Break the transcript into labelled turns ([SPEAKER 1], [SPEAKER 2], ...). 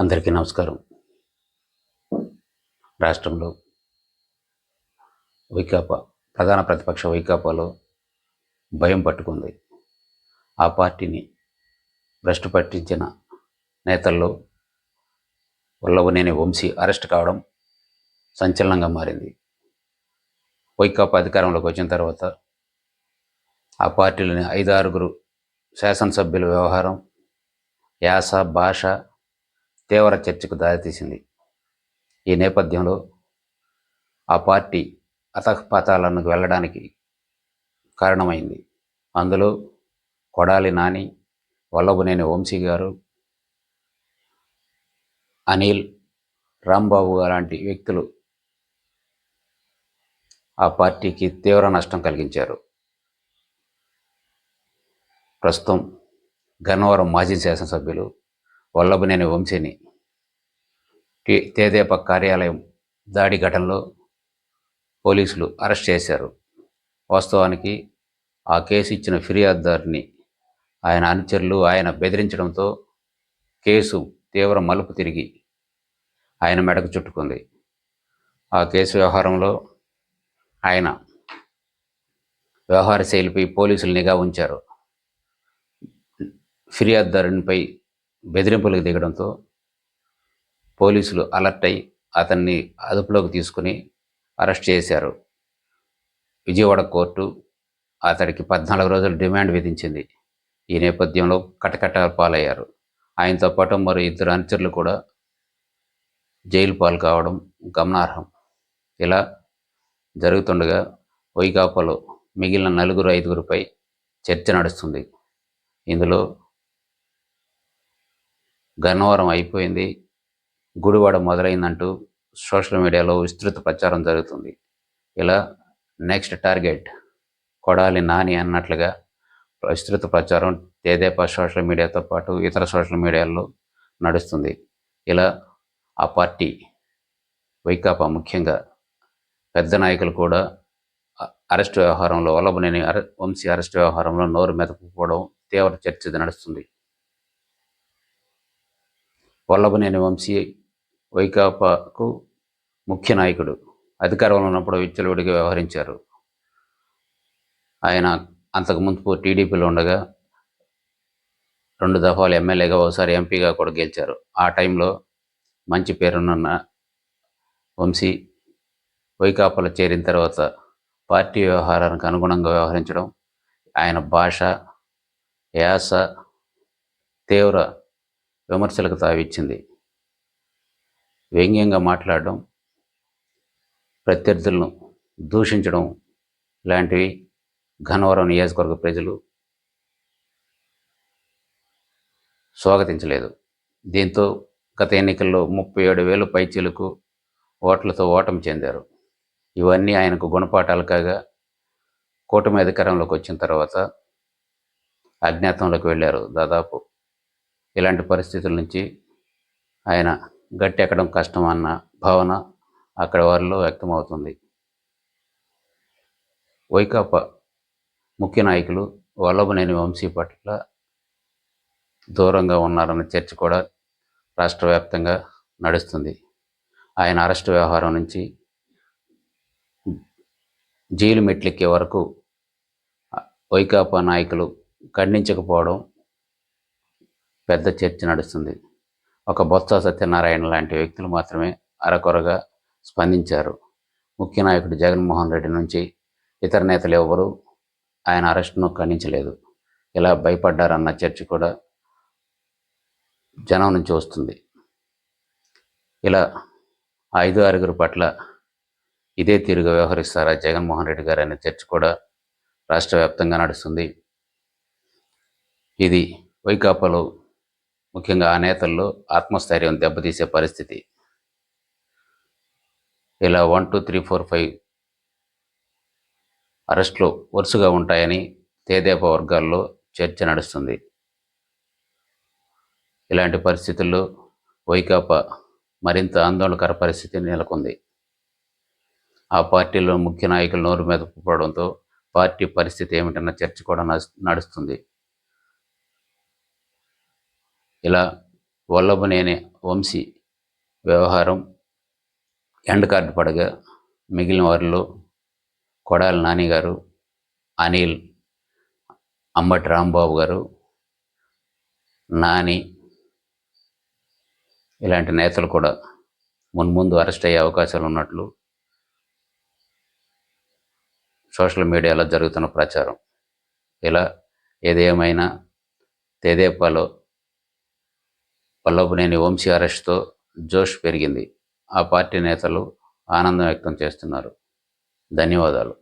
[SPEAKER 1] అందరికీ నమస్కారం. రాష్ట్రంలో వైకాపా ప్రధాన ప్రతిపక్ష వైకాపాలో భయం పట్టుకుంది. ఆ పార్టీని భ్రష్టు పట్టించిన నేతల్లో వల్లవనేని వంశీ అరెస్ట్ కావడం సంచలనంగా మారింది. వైకాపా అధికారంలోకి వచ్చిన తర్వాత ఆ పార్టీలోని ఐదు ఆరుగురు శాసనసభ్యుల వ్యవహారం యాస భాష తీవ్ర చర్చకు దారితీసింది. ఈ నేపథ్యంలో ఆ పార్టీ అతఃపాతాలకు వెళ్ళడానికి కారణమైంది. అందులో కొడాలి నాని వల్లభనేని వంశీ గారు అనిల్ రాంబాబు లాంటి వ్యక్తులు ఆ పార్టీకి తీవ్ర నష్టం కలిగించారు. ప్రస్తుతం గన్నవరం మాజీ శాసనసభ్యులు వల్లభనేని వంశీని. తేదేప కార్యాలయం దాడి ఘటనలో పోలీసులు అరెస్ట్ చేశారు. వాస్తవానికి ఆ కేసు ఇచ్చిన ఫిర్యాదుదారుని ఆయన అనుచరులు ఆయన బెదిరించడంతో కేసు తీవ్ర మలుపు తిరిగి ఆయన మెడకు చుట్టుకుంది. ఆ కేసు వ్యవహారంలో ఆయన వ్యవహార శైలిపై పోలీసులు నిఘా ఉంచారు. ఫిర్యాదుదారునిపై బెదిరింపులకు దిగడంతో పోలీసులు అలర్ట్ అయి అతన్ని అదుపులోకి తీసుకుని అరెస్ట్ చేశారు. విజయవాడ కోర్టు అతడికి పద్నాలుగు రోజులు డిమాండ్ విధించింది. ఈ నేపథ్యంలో కటకటాల పాలయ్యారు. ఆయనతో పాటు మరో ఇద్దరు అనుచరులు కూడా జైలు పాలు కావడం గమనార్హం. ఇలా జరుగుతుండగా వైకాపాలో మిగిలిన నలుగురు ఐదుగురిపై చర్చ నడుస్తుంది. ఇందులో గన్నవరం అయిపోయింది. గుడివాడ మొదలైందంటూ సోషల్ మీడియాలో విస్తృత ప్రచారం జరుగుతుంది. ఇలా నెక్స్ట్ టార్గెట్ కొడాలి నాని అన్నట్లుగా విస్తృత ప్రచారం తేదేపా సోషల్ మీడియాతో పాటు ఇతర సోషల్ మీడియాల్లో నడుస్తుంది. ఇలా ఆ పార్టీ వైకాపా ముఖ్యంగా పెద్ద నాయకులు కూడా అరెస్ట్ వ్యవహారంలో వల్లభనేని అరె వంశీ అరెస్ట్ వ్యవహారంలో నోరు మెదకపోవడం తీవ్ర చర్చ నడుస్తుంది. వల్లభనేని వంశీ వైకాపాకు ముఖ్య నాయకుడు. అధికారంలో ఉన్నప్పుడు విచ్చలవిడిగా వ్యవహరించారు. ఆయన అంతకు ముందు టీడీపీలో ఉండగా రెండు దఫాలు ఎమ్మెల్యేగా ఒకసారి ఎంపీగా కూడా గెలిచారు. ఆ టైంలో మంచి పేరున్న వంశీ వైకాపాలో చేరిన తర్వాత పార్టీ వ్యవహారానికి అనుగుణంగా వ్యవహరించడం ఆయన భాష యాస తీవ్ర విమర్శలకు తావిచ్చింది. వ్యంగ్యంగా మాట్లాడడం ప్రత్యర్థులను దూషించడం లాంటివి ఘనవరం నియోజకవర్గ ప్రజలు స్వాగతించలేదు. దీంతో గత ఎన్నికల్లో ముప్పై ఏడు వేలు పైచీలకు ఓట్లతో ఓటమి చెందారు. ఇవన్నీ ఆయనకు గుణపాఠాలు కాగా కూటమి అధికారంలోకి వచ్చిన తర్వాత అజ్ఞాతంలోకి వెళ్ళారు దాదాపు ఇలాంటి పరిస్థితుల నుంచి ఆయన గట్టి ఎక్కడం కష్టం అన్న భావన అక్కడ వారిలో వ్యక్తమవుతుంది. వైకాపా ముఖ్య నాయకులు వల్లభనేని వంశీ పట్ల దూరంగా ఉన్నారన్న చర్చ కూడా రాష్ట్ర వ్యాప్తంగా నడుస్తుంది. ఆయన అరెస్టు వ్యవహారం నుంచి జైలు మెట్లెక్కే వరకు వైకాపా నాయకులు ఖండించకపోవడం పెద్ద చర్చ నడుస్తుంది. ఒక బొత్స సత్యనారాయణ లాంటి వ్యక్తులు మాత్రమే అరకొరగా స్పందించారు. ముఖ్య నాయకుడు జగన్మోహన్ రెడ్డి నుంచి ఇతర నేతలు ఎవరు ఆయన అరెస్టును ఖండించలేదు. ఇలా భయపడ్డారన్న చర్చ కూడా జనం నుంచి వస్తుంది. ఇలా ఐదు ఆరుగురు పట్ల ఇదే తీరుగా వ్యవహరిస్తారా జగన్మోహన్ రెడ్డి గారు అనే చర్చ కూడా రాష్ట్ర వ్యాప్తంగా నడుస్తుంది. ఇది వైకాపాలో ముఖ్యంగా ఆ నేతల్లో ఆత్మస్థైర్యం దెబ్బతీసే పరిస్థితి. ఇలా one two three four five అరెస్టులు వరుసగా ఉంటాయని తేదేప వర్గాల్లో చర్చ నడుస్తుంది. ఇలాంటి పరిస్థితుల్లో వైకాపా మరింత ఆందోళనకర పరిస్థితి నెలకొంది. ఆ పార్టీలో ముఖ్య నాయకులు నోరు మీద పడడంతో పార్టీ పరిస్థితి ఏమిటన్న చర్చ కూడా నడుస్తుంది. ఇలా వల్లభనేని వంశీ వ్యవహారం ఎండ్ కార్డు పడగా మిగిలిన వారిలో కొడాలి నాని గారు అనిల్ అంబటి రాంబాబు గారు నాని ఇలాంటి నేతలు కూడా మున్ముందు అరెస్ట్ అయ్యే అవకాశాలు ఉన్నట్లు సోషల్ మీడియాలో జరుగుతున్న ప్రచారం. ఇలా ఏదేమైనా తెదేపాలో వల్లభనేని వంశీ అరెస్ట్తో జోష్ పెరిగింది. ఆ పార్టీ నేతలు ఆనందం వ్యక్తం చేస్తున్నారు. ధన్యవాదాలు.